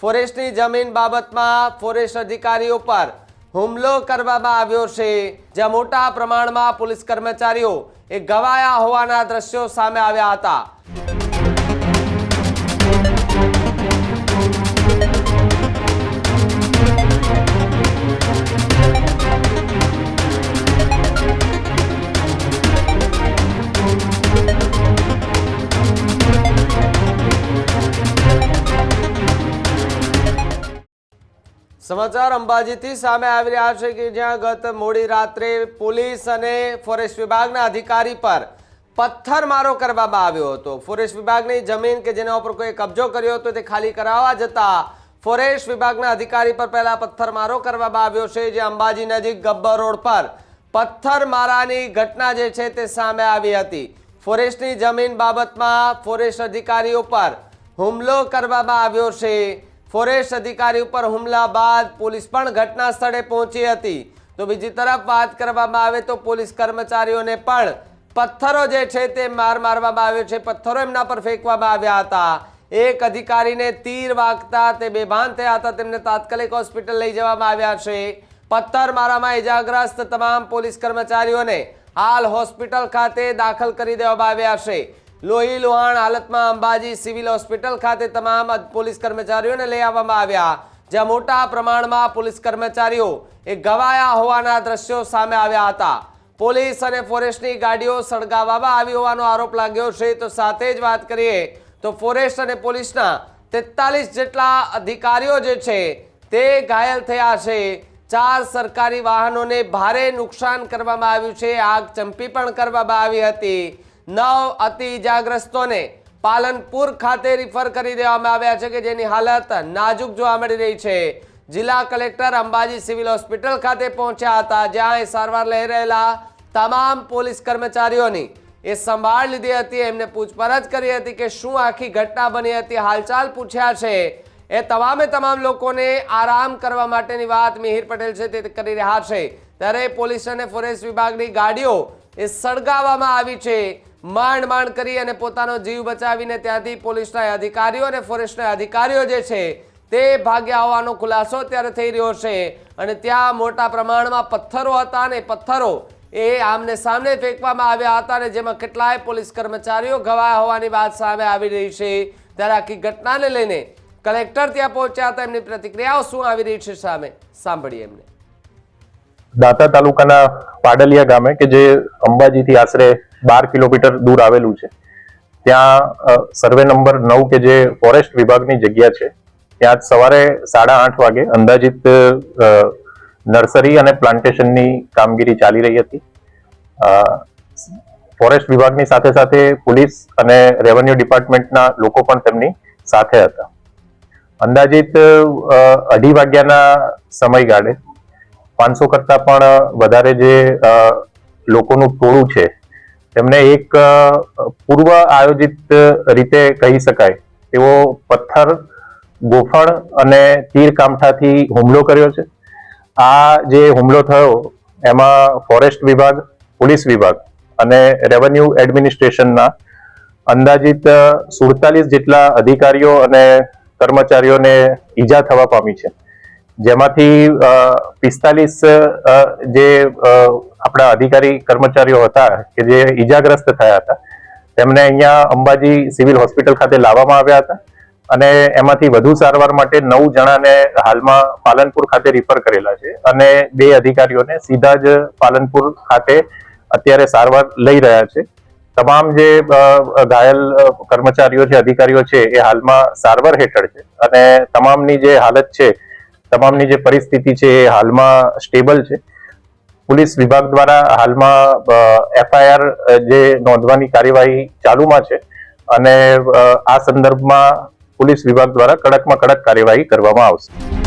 ફોરેસ્ટની જમીન બાબતમાં ફોરેસ્ટ અધિકારીઓ પર હુમલો કરવામાં આવ્યો છે. જ્યાં મોટા પ્રમાણમાં પોલીસ કર્મચારીઓ એ ગવાયા હોવાના દ્રશ્યો સામે આવ્યા હતા. સમાચાર અંબાજીથી સામે આવી રહ્યા છે કે જ્યાં ગત મોડી રાત્રે પોલીસ અને ફોરેસ્ટ વિભાગના અધિકારી પર પથ્થરમારો કરવામાં આવ્યો હતો. ફોરેસ્ટ વિભાગની જમીન કે જેના ઉપર કોઈ કબજો કર્યો હતો તે ખાલી કરાવવા જતા ફોરેસ્ટ વિભાગના અધિકારી પર પહેલા પથ્થરમારો કરવામાં આવ્યો છે, જે અંબાજી નજીક ગબ્બર રોડ પર પથ્થરમારાની ઘટના જે છે તે સામે આવી હતી. ફોરેસ્ટની જમીન બાબતમાં ફોરેસ્ટ અધિકારીઓ પર હુમલો કરવામાં આવ્યો છે. ફોરેસ્ટ અધિકારી ઉપર હુમલા બાદ પોલીસ પણ ઘટના સ્થળે પહોંચી હતી. તો બીજી તરફ વાત કરવામાં આવે તો પોલીસ કર્મચારીઓને પણ પથ્થરો જે છે તે માર મારવામાં આવ્યો છે. પથ્થરો એમના પર ફેંકવામાં આવ્યા હતા. એક અધિકારીને તીર વાગતા તે બેભાન થયા હતા. તેમને તાત્કાલિક હોસ્પિટલ લઈ જવામાં આવ્યા છે. પથ્થર મારામાં ઇજાગ્રસ્ત તમામ પોલીસ કર્મચારીઓને હાલ હોસ્પિટલ ખાતે દાખલ કરી દેવામાં આવ્યા છે. લોહી, લોહાણ હાલતમાં અંબાજી સિવિલ હોસ્પિટલ ખાતે તમામ પોલીસ કર્મચારીઓને લઈ આવવામાં આવ્યા. જ્યાં મોટા પ્રમાણમાં પોલીસ કર્મચારીઓ એ ગવાયા હોવાના દ્રશ્યો સામે આવ્યા હતા. પોલીસ અને ફોરેસ્ટની ગાડીઓ સળગાવવામાં આવી હોવાનો આરોપ લાગ્યો છે. તો સાથે જ વાત કરીએ તો ફોરેસ્ટ અને પોલીસના તેતાલીસ જેટલા અધિકારીઓ જે છે તે ઘાયલ થયા છે. ચાર સરકારી વાહનોને ભારે નુકસાન કરવામાં આવ્યું છે. આગ ચંપી પણ કરવામાં આવી હતી. નવ અતિ ઇજાગ્રસ્તોને પાલનપુર ખાતે રિફર કરી દેવામાં આવ્યા છે કે જેની હાલત નાજુક જોવા મળી રહી છે. જિલ્લા કલેક્ટર અંબાજી સિવિલ હોસ્પિટલ ખાતે પહોંચ્યા હતા, જ્યાં એ સારવાર લઈ રહેલા તમામ પોલીસ કર્મચારીઓની એ સંભાળ લીધી હતી. એમને પૂછપરછ કરી હતી કે શું આખી ઘટના બની હતી, હાલચાલ પૂછ્યા છે. એ તમામે તમામ લોકોને આરામ કરવા માટેની વાત મિહિર પટેલ છે તે કરી રહ્યા છે. ત્યારે પોલીસ અને ફોરેસ્ટ વિભાગની ગાડીઓ એ સળગાવવામાં આવી છે. માંડ માંડ કરી અને પોતાનો જીવ બચાવીને ત્યાંથી પોલીસના અધિકારીઓ અને ફોરેસ્ટના અધિકારીઓ જે છે, તે ભાગ્યા હોવાનો ખુલાસો ત્યારે થઈ રહ્યો છે. અને ત્યાં મોટા પ્રમાણમાં પથ્થરો હતા અને પથ્થરો એ આમને સામને ફેંકવામાં આવ્યા હતા અને જેમાં કેટલાય પોલીસ કર્મચારીઓ ઘવાયા હોવાની વાત સામે આવી રહી છે. ત્યારે આખી ઘટનાને લઈને કલેક્ટર ત્યાં પહોંચ્યા હતા. એમની પ્રતિક્રિયાઓ શું આવી રહી છે સામે? સાંભળીએ એમને. દાતા તાલુકાના પાડલિયા ગામે કે જે અંબાજીથી આશરે બાર કિલોમીટર દૂર આવેલું છે. ત્યાં સર્વે નંબર નવ કે જે ફોરેસ્ટ વિભાગની જગ્યા છે, ત્યાં સવારે સાડા આઠ વાગે અંદાજિત નર્સરી અને પ્લાન્ટેશનની કામગીરી ચાલી રહી હતી. ફોરેસ્ટ વિભાગની સાથે સાથે પોલીસ અને રેવન્યુ ડિપાર્ટમેન્ટના લોકો પણ તેમની સાથે હતા. અંદાજિત અઢી વાગ્યાના સમયગાળે પાંચસો કરતા પણ વધારે જે લોકોનું ટોળું છે તેમને એક પૂર્વ આયોજિત રીતે કહી શકાય. તેઓ પથ્થર, ગોફણ અને તીર કામઠાથી હુમલો કર્યો છે. આ જે હુમલો થયો, એમાં ફોરેસ્ટ વિભાગ, પોલીસ વિભાગ અને રેવન્યુ એડમિનિસ્ટ્રેશનના અંદાજિત સુડતાલીસ જેટલા અધિકારીઓ અને કર્મચારીઓને ઈજા થવા પામી છે. જેમાંથી પિસ્તાલીસ જે આપણા અધિકારી કર્મચારીઓ હતા કે જે ઈજાગ્રસ્ત થયા હતા, તેમને અહીંયા અંબાજી સિવિલ હોસ્પિટલ ખાતે લાવવામાં આવ્યા હતા અને એમાંથી વધુ સારવાર માટે નવ જણાને હાલમાં પાલનપુર ખાતે રિફર કરેલા છે અને બે અધિકારીઓને સીધા જ પાલનપુર ખાતે અત્યારે સારવાર લઈ રહ્યા છે. તમામ જે ઘાયલ કર્મચારીઓ છે, અધિકારીઓ છે, એ હાલમાં સારવાર હેઠળ છે અને તમામની જે હાલત છે, તમામની જે પરિસ્થિતિ છે, એ હાલમાં સ્ટેબલ છે. પોલીસ વિભાગ દ્વારા હાલમાં એફઆઈઆર જે નોંધવાની કાર્યવાહી ચાલુમાં છે અને આ સંદર્ભમાં પોલીસ વિભાગ દ્વારા કડકમાં કડક કાર્યવાહી કરવામાં આવશે.